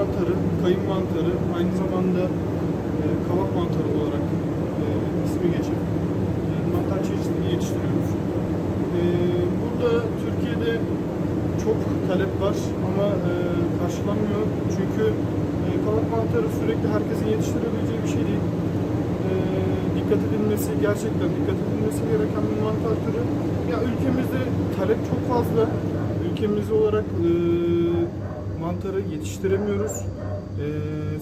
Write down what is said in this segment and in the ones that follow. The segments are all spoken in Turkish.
mantarı, kayın mantarı, aynı zamanda e, kavak mantarı olarak e, ismi geçen e, mantar çeşidini yetiştiriyoruz. E, burada Türkiye'de çok talep var ama e, karşılanmıyor. Çünkü e, kavak mantarı sürekli herkesin yetiştirebileceği bir şey değil. E, dikkat edilmesi, gerçekten dikkat edilmesi gereken bir mantar türü. Ya ülkemizde talep çok fazla. Ülkemiz olarak e, mantarı yetiştiremiyoruz. E,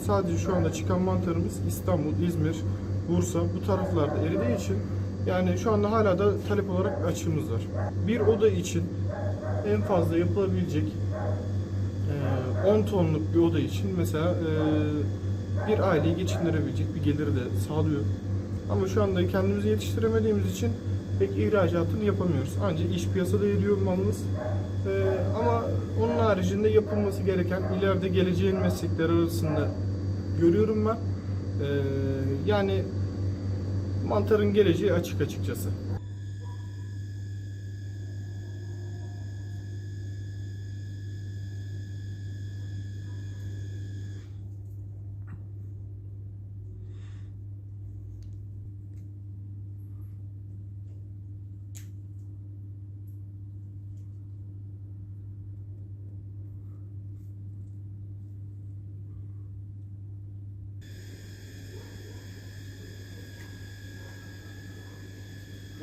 sadece şu anda çıkan mantarımız İstanbul, İzmir, Bursa bu taraflarda eridiği için yani şu anda hala da talep olarak açığımız var. Bir oda için en fazla yapılabilecek e, 10 tonluk bir oda için mesela e, bir aileyi geçindirebilecek bir geliri de sağlıyor. Ama şu anda kendimizi yetiştiremediğimiz için pek ihracatını yapamıyoruz. Ancak iş piyasada eriyor malımız. E, ama onun haricinde yapılması gereken ileride geleceğin meslekleri arasında görüyorum ben. E, yani mantarın geleceği açık açıkçası.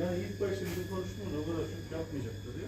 Yani ilk başta bizim konuşmamız o kadar çok yapmayacaklar ya.